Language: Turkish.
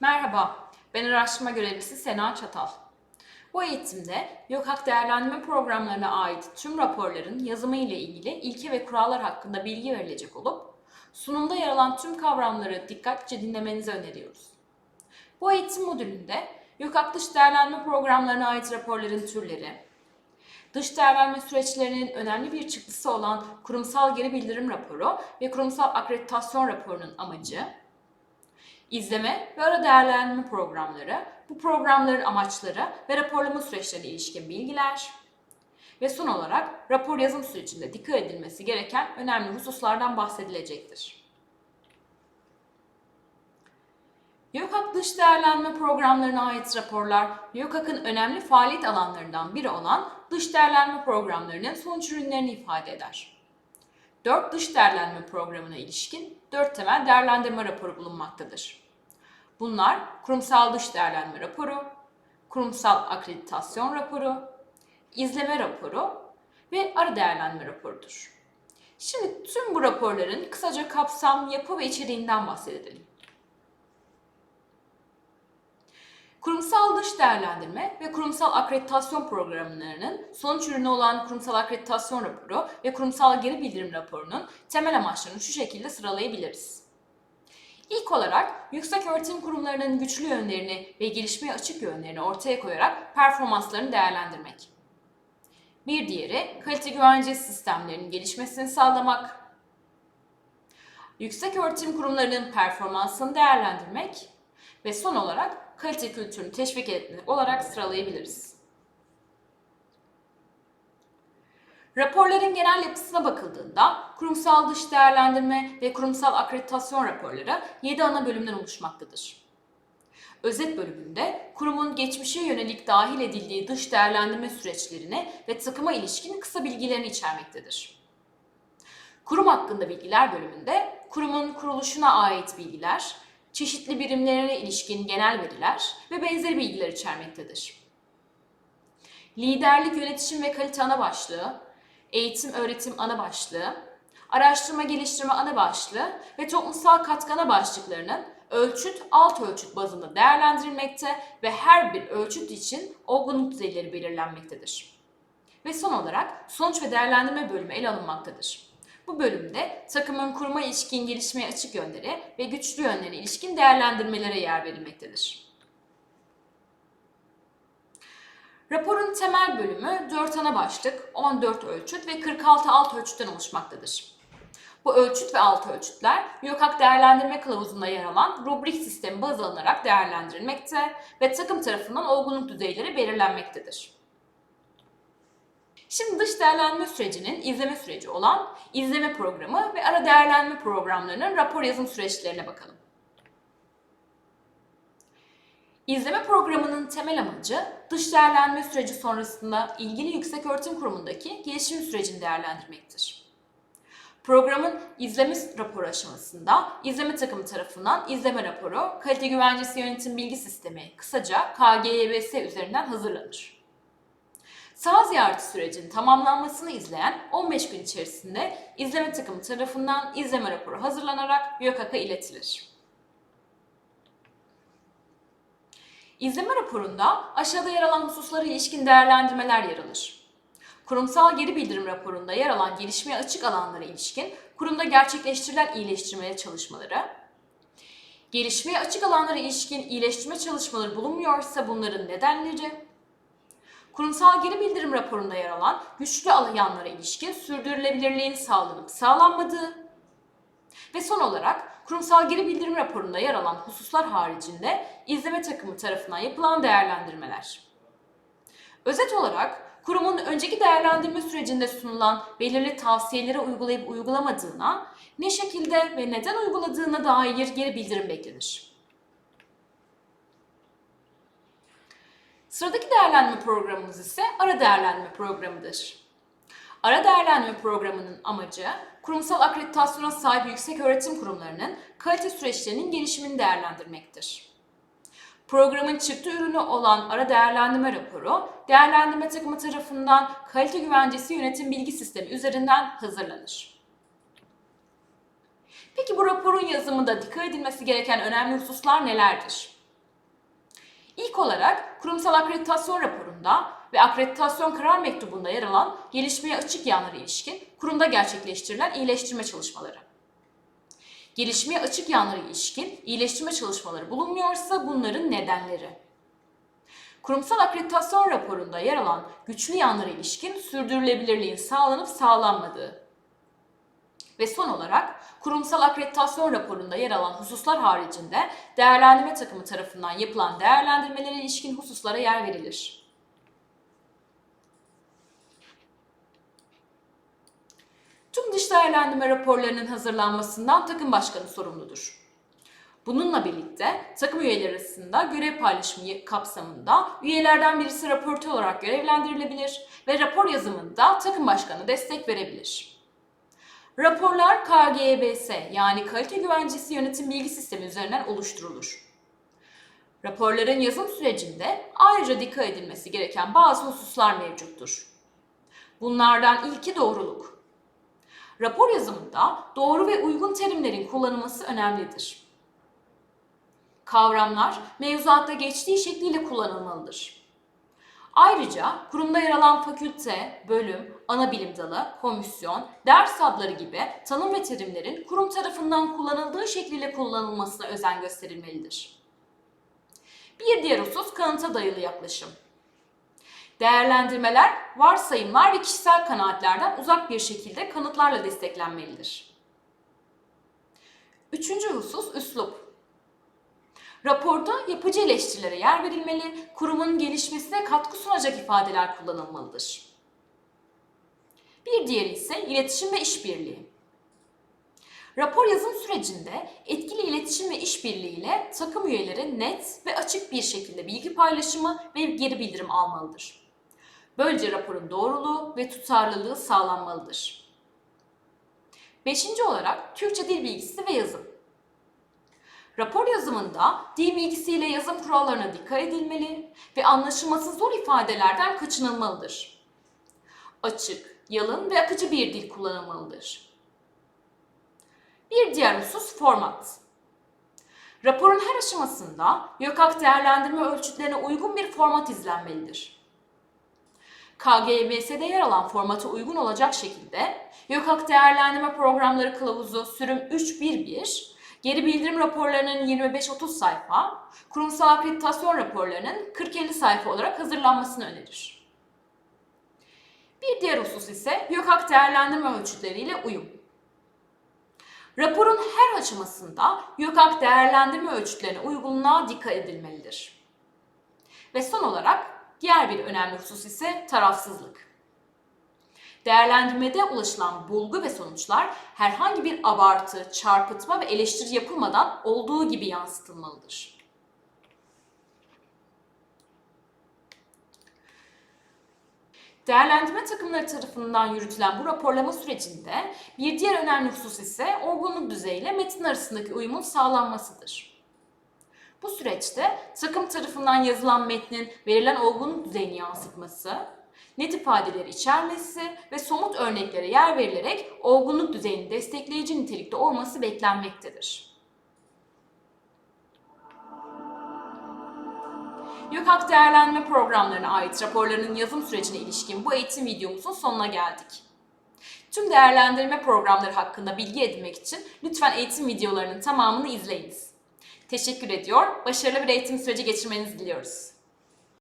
Merhaba, ben araştırma görevlisi Sena Çatal. Bu eğitimde YÖKHAK değerlendirme programlarına ait tüm raporların yazımı ile ilgili ilke ve kurallar hakkında bilgi verilecek olup, sunumda yer alan tüm kavramları dikkatlice dinlemenizi öneriyoruz. Bu eğitim modülünde YÖKHAK dış değerlendirme programlarına ait raporların türleri, dış değerlendirme süreçlerinin önemli bir çıktısı olan kurumsal geri bildirim raporu ve kurumsal akreditasyon raporunun amacı, İzleme ve ara değerlendirme programları, bu programların amaçları ve raporlama süreçlerine ilişkin bilgiler ve son olarak rapor yazım sürecinde dikkat edilmesi gereken önemli hususlardan bahsedilecektir. YÖKHAK dış değerlendirme programlarına ait raporlar, YÖKHAK'ın önemli faaliyet alanlarından biri olan dış değerlendirme programlarının sonuç ürünlerini ifade eder. 4 dış değerlendirme programına ilişkin 4 temel değerlendirme raporu bulunmaktadır. Bunlar kurumsal dış değerlendirme raporu, kurumsal akreditasyon raporu, izleme raporu ve ara değerlendirme raporudur. Şimdi tüm bu raporların kısaca kapsam, yapı ve içeriğinden bahsedelim. Kurumsal dış değerlendirme ve kurumsal akreditasyon programlarının sonuç ürünü olan kurumsal akreditasyon raporu ve kurumsal geri bildirim raporunun temel amaçlarını şu şekilde sıralayabiliriz. İlk olarak yüksek öğretim kurumlarının güçlü yönlerini ve gelişmeye açık yönlerini ortaya koyarak performanslarını değerlendirmek. Bir diğeri kalite güvence sistemlerinin gelişmesini sağlamak. Yüksek öğretim kurumlarının performansını değerlendirmek ve son olarak kalite kültürünü teşvik etmek olarak sıralayabiliriz. Raporların genel yapısına bakıldığında kurumsal dış değerlendirme ve kurumsal akreditasyon raporları 7 ana bölümden oluşmaktadır. Özet bölümünde kurumun geçmişe yönelik dahil edildiği dış değerlendirme süreçlerini ve takıma ilişkin kısa bilgilerini içermektedir. Kurum hakkında bilgiler bölümünde kurumun kuruluşuna ait bilgiler, çeşitli birimlerine ilişkin genel veriler ve benzeri bilgiler içermektedir. Liderlik, yönetişim ve kalite ana başlığı, eğitim, öğretim ana başlığı, araştırma, geliştirme ana başlığı ve toplumsal katkı ana başlıklarının ölçüt, alt ölçüt bazında değerlendirilmekte ve her bir ölçüt için olgunluk düzeyleri belirlenmektedir. Ve son olarak sonuç ve değerlendirme bölümü ele alınmaktadır. Bu bölümde takımın kuruma ilişkin gelişmeye açık yönleri ve güçlü yönlerine ilişkin değerlendirmelere yer verilmektedir. Raporun temel bölümü 4 ana başlık, 14 ölçüt ve 46 alt ölçütten oluşmaktadır. Bu ölçüt ve alt ölçütler YÖKAK değerlendirme kılavuzunda yer alan rubrik sistemi baz alınarak değerlendirilmekte ve takım tarafından olgunluk düzeyleri belirlenmektedir. Şimdi dış değerlendirme sürecinin izleme süreci olan izleme programı ve ara değerlendirme programlarının rapor yazım süreçlerine bakalım. İzleme programının temel amacı dış değerlendirme süreci sonrasında ilgili yüksek öğretim kurumundaki gelişim sürecini değerlendirmektir. Programın izleme raporu aşamasında izleme takımı tarafından izleme raporu, kalite güvencesi yönetim bilgi sistemi kısaca KGYBS üzerinden hazırlanır. Saha ziyareti sürecinin tamamlanmasını izleyen 15 gün içerisinde izleme takımı tarafından izleme raporu hazırlanarak YÖKAK'a iletilir. İzleme raporunda aşağıda yer alan hususlara ilişkin değerlendirmeler yer alır. Kurumsal geri bildirim raporunda yer alan gelişmeye açık alanlara ilişkin kurumda gerçekleştirilen iyileştirme çalışmaları, gelişmeye açık alanlara ilişkin iyileştirme çalışmaları bulunmuyorsa bunların nedenleri, kurumsal geri bildirim raporunda yer alan güçlü alanlara ilişkin sürdürülebilirliğin sağlanıp sağlanmadığı ve son olarak kurumsal geri bildirim raporunda yer alan hususlar haricinde izleme takımı tarafından yapılan değerlendirmeler. Özet olarak kurumun önceki değerlendirme sürecinde sunulan belirli tavsiyeleri uygulayıp uygulamadığına, ne şekilde ve neden uyguladığına dair geri bildirim beklenir. Sıradaki değerlendirme programımız ise ara değerlendirme programıdır. Ara değerlendirme programının amacı kurumsal akreditasyona sahip yüksek öğretim kurumlarının kalite süreçlerinin gelişimini değerlendirmektir. Programın çıktı ürünü olan ara değerlendirme raporu, değerlendirme takımı tarafından kalite güvencesi yönetim bilgi sistemi üzerinden hazırlanır. Peki bu raporun yazımında dikkat edilmesi gereken önemli hususlar nelerdir? İlk olarak kurumsal akreditasyon raporunda ve akreditasyon karar mektubunda yer alan gelişmeye açık yanlara ilişkin kurumda gerçekleştirilen iyileştirme çalışmaları. Gelişmeye açık yanlara ilişkin iyileştirme çalışmaları bulunmuyorsa bunların nedenleri. Kurumsal akreditasyon raporunda yer alan güçlü yanlara ilişkin sürdürülebilirliğin sağlanıp sağlanmadığı. Ve son olarak kurumsal akreditasyon raporunda yer alan hususlar haricinde değerlendirme takımı tarafından yapılan değerlendirmelere ilişkin hususlara yer verilir. Tüm dış değerlendirme raporlarının hazırlanmasından takım başkanı sorumludur. Bununla birlikte takım üyeleri arasında görev paylaşımı kapsamında üyelerden birisi raportör olarak görevlendirilebilir ve rapor yazımında takım başkanı destek verebilir. Raporlar KGBS yani Kalite Güvencesi Yönetim Bilgi Sistemi üzerinden oluşturulur. Raporların yazım sürecinde ayrıca dikkat edilmesi gereken bazı hususlar mevcuttur. Bunlardan ilki doğruluk. Rapor yazımında doğru ve uygun terimlerin kullanılması önemlidir. Kavramlar mevzuatta geçtiği şekliyle kullanılmalıdır. Ayrıca kurumda yer alan fakülte, bölüm, ana bilim dalı, komisyon, ders adları gibi tanım ve terimlerin kurum tarafından kullanıldığı şekliyle kullanılmasına özen gösterilmelidir. Bir diğer husus kanıta dayalı yaklaşım. Değerlendirmeler, varsayımlar ve kişisel kanaatlerden uzak bir şekilde kanıtlarla desteklenmelidir. Üçüncü husus üslup. Raporda yapıcı eleştirilere yer verilmeli, kurumun gelişmesine katkı sunacak ifadeler kullanılmalıdır. Bir diğeri ise iletişim ve işbirliği. Rapor yazım sürecinde etkili iletişim ve işbirliği ile takım üyeleri net ve açık bir şekilde bilgi paylaşımı ve geri bildirim almalıdır. Böylece raporun doğruluğu ve tutarlılığı sağlanmalıdır. Beşinci olarak Türkçe dil bilgisi ve yazım. Rapor yazımında dil bilgisiyle yazım kurallarına dikkat edilmeli ve anlaşılması zor ifadelerden kaçınılmalıdır. Açık, yalın ve akıcı bir dil kullanılmalıdır. Bir diğer husus format. Raporun her aşamasında YÖKAK değerlendirme ölçütlerine uygun bir format izlenmelidir. KGBS'de yer alan formata uygun olacak şekilde YÖKAK değerlendirme programları kılavuzu sürüm 311 Geri bildirim raporlarının 25-30 sayfa, kurumsal akreditasyon raporlarının 40-50 sayfa olarak hazırlanmasını önerir. Bir diğer husus ise YÖKAK değerlendirme ölçütleriyle uyum. Raporun her aşamasında YÖKAK değerlendirme ölçütlerine uygunluğa dikkat edilmelidir. Ve son olarak diğer bir önemli husus ise tarafsızlık. Değerlendirmede ulaşılan bulgu ve sonuçlar herhangi bir abartı, çarpıtma ve eleştiri yapılmadan olduğu gibi yansıtılmalıdır. Değerlendirme takımları tarafından yürütülen bu raporlama sürecinde bir diğer önemli husus ise olgunluk düzeyiyle metin arasındaki uyumun sağlanmasıdır. Bu süreçte takım tarafından yazılan metnin verilen olgunluk düzeyini yansıtması, net ifadeleri içermesi ve somut örneklere yer verilerek olgunluk düzeyinin destekleyici nitelikte olması beklenmektedir. YÖKAK değerlendirme programlarına ait raporlarının yazım sürecine ilişkin bu eğitim videomuzun sonuna geldik. Tüm değerlendirme programları hakkında bilgi edinmek için lütfen eğitim videolarının tamamını izleyiniz. Teşekkür ediyor, başarılı bir eğitim süreci geçirmenizi diliyoruz.